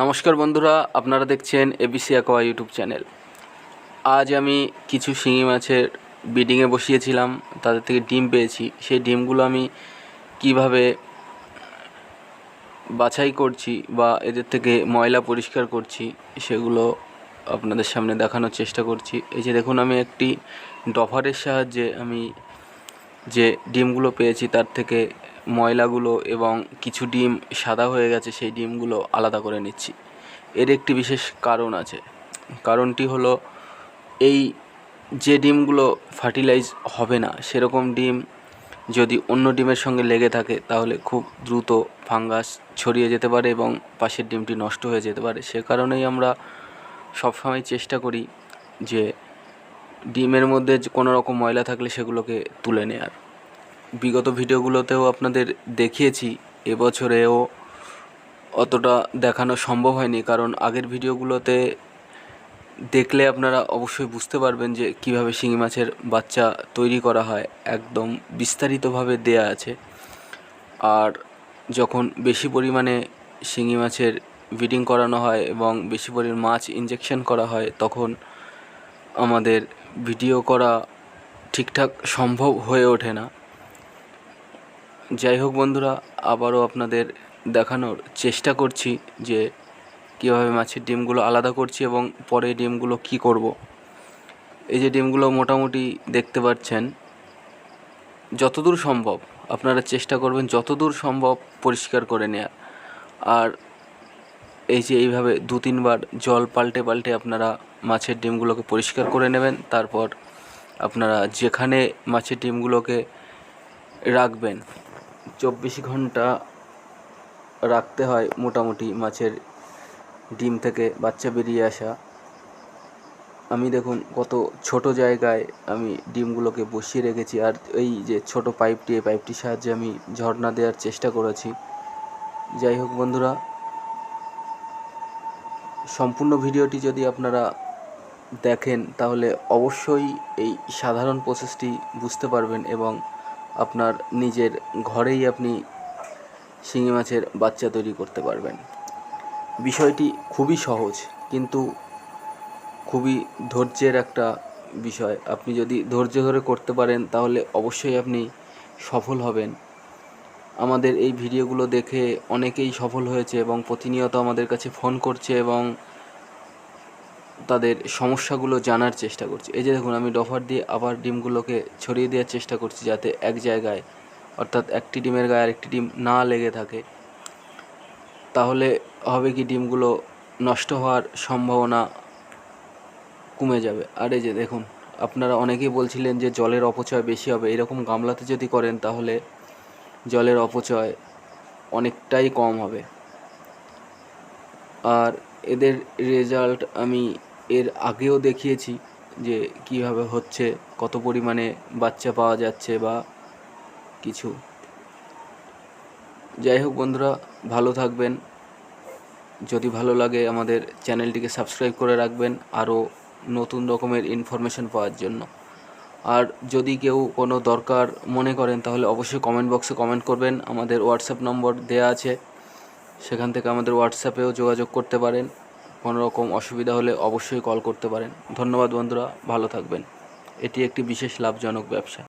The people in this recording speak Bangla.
নমস্কার বন্ধুরা, আপনারা দেখছেন এবিসি অ্যাকোয়া ইউটিউব চ্যানেল আজ আমি কিছু শিঙি মাছের বিডিংয়ে বসিয়েছিলাম, তাদের থেকে ডিম পেয়েছি। সেই ডিমগুলো আমি কীভাবে বাছাই করছি বা এদের থেকে ময়লা পরিষ্কার করছি, সেগুলো আপনাদের সামনে দেখানোর চেষ্টা করছি। এই যে দেখুন, আমি একটি ডফারের সাহায্যে আমি যে ডিমগুলো পেয়েছি, তার থেকে ময়লাগুলো এবং কিছু ডিম সাদা হয়ে গেছে, সেই ডিমগুলো আলাদা করে নিচ্ছি। এর একটি বিশেষ কারণ আছে। কারণটি হলো, এই যে ডিমগুলো ফার্টিলাইজ হবে না, সেরকম ডিম যদি অন্য ডিমের সঙ্গে লেগে থাকে, তাহলে খুব দ্রুত ফাঙ্গাস ছড়িয়ে যেতে পারে এবং পাশের ডিমটি নষ্ট হয়ে যেতে পারে। সে কারণেই আমরা সবসময় চেষ্টা করি যে ডিমের মধ্যে কোনো রকম ময়লা থাকলে সেগুলোকে তুলে নেয়ার। বিগত ভিডিওগুলোতেও আপনাদের দেখিয়েছি, এবছরেও অতটা দেখানো সম্ভব হয়নি, কারণ আগের ভিডিওগুলোতে দেখলে আপনারা অবশ্যই বুঝতে পারবেন যে কীভাবে শিঙি মাছের বাচ্চা তৈরি করা হয়, একদম বিস্তারিতভাবে দেয়া আছে। আর যখন বেশি পরিমাণে শিঙি মাছের ব্রিডিং করানো হয় এবং বেশি পরিমাণ মাছ ইনজেকশন করা হয়, তখন আমাদের ভিডিও করা ঠিকঠাক সম্ভব হয়ে ওঠে না। যাই হোক বন্ধুরা, আবারও আপনাদের দেখানোর চেষ্টা করছি যে কীভাবে মাছের ডিমগুলো আলাদা করছি এবং পরে ডিমগুলো কি করব। এই যে ডিমগুলো মোটামুটি দেখতে পাচ্ছেন, যতদূর সম্ভব, আপনারা চেষ্টা করবেন যতদূর সম্ভব পরিষ্কার করে নেওয়ার আর এই যে এইভাবে দু তিনবার জল পাল্টে পাল্টে আপনারা মাছের ডিমগুলোকে পরিষ্কার করে নেবেন, তারপর আপনারা যেখানে মাছের ডিমগুলোকে রাখবেন চব্বিশ ঘণ্টা রাখতে হয় মোটামুটি মাছের ডিম থেকে বাচ্চা বেরিয়ে আসা। আমি দেখুন কত ছোট জায়গায় আমি ডিমগুলোকে বসিয়ে রেখেছি আর এই যে ছোট পাইপটি, এই পাইপটির সাহায্যে আমি ঝর্ণা দেওয়ার চেষ্টা করেছি। যাই হোক বন্ধুরা, সম্পূর্ণ ভিডিওটি যদি আপনারা দেখেন তাহলে অবশ্যই এই সাধারণ প্রসেসটি বুঝতে পারবেন এবং আপনার নিজের ঘরেই আপনি শিঙি মাছের বাচ্চা তৈরি করতে পারবেন। বিষয়টি খুবই সহজ, কিন্তু খুবই ধৈর্যের একটা বিষয়। আপনি যদি ধৈর্য ধরে করতে পারেন, তাহলে অবশ্যই আপনি সফল হবেন। আমাদের এই ভিডিওগুলো দেখে অনেকেই সফল হয়েছে এবং প্রতিনিয়ত আমাদের কাছে ফোন করছে এবং তাদের সমস্যাগুলো জানার চেষ্টা করছি। এই যে দেখুন, আমি ডফার দিয়ে আবার ডিমগুলোকে ছড়িয়ে দেওয়ার চেষ্টা করছি যাতে এক জায়গায়, অর্থাৎ একটি ডিমের গায়ে আরেকটি ডিম না লেগে থাকে। তাহলে হবে কি, ডিমগুলো নষ্ট হওয়ার সম্ভাবনা কমে যাবে। আর এই যে দেখুন, আপনারা অনেকেই বলছিলেন যে জলের অপচয় বেশি হবে। এরকম গামলাতে যদি করেন, তাহলে জলের অপচয় অনেকটাই কম হবে। আর এদের রেজাল্ট আমি এর আগেও দেখিয়েছি যে কীভাবে হচ্ছে, কত পরিমাণে বাচ্চা পাওয়া যাচ্ছে বা কিছু। যাই হোক বন্ধুরা, ভালো থাকবেন। যদি ভালো লাগে আমাদের চ্যানেলটিকে সাবস্ক্রাইব করে রাখবেন আরও নতুন রকমের ইনফরমেশন পাওয়ার জন্য। আর যদি কেউ কোনো দরকার মনে করেন, তাহলে অবশ্যই কমেন্ট বক্সে কমেন্ট করবেন। আমাদের হোয়াটসঅ্যাপ নম্বর দেয়া আছে। সেখান থেকে আমাদের হোয়াটসঅ্যাপেও যোগাযোগ করতে পারেন। কোনো রকম অসুবিধা হলে অবশ্যই কল করতে পারেন। ধন্যবাদ বন্ধুরা, ভালো থাকবেন। এটি একটি বিশেষ লাভজনক ব্যবসা।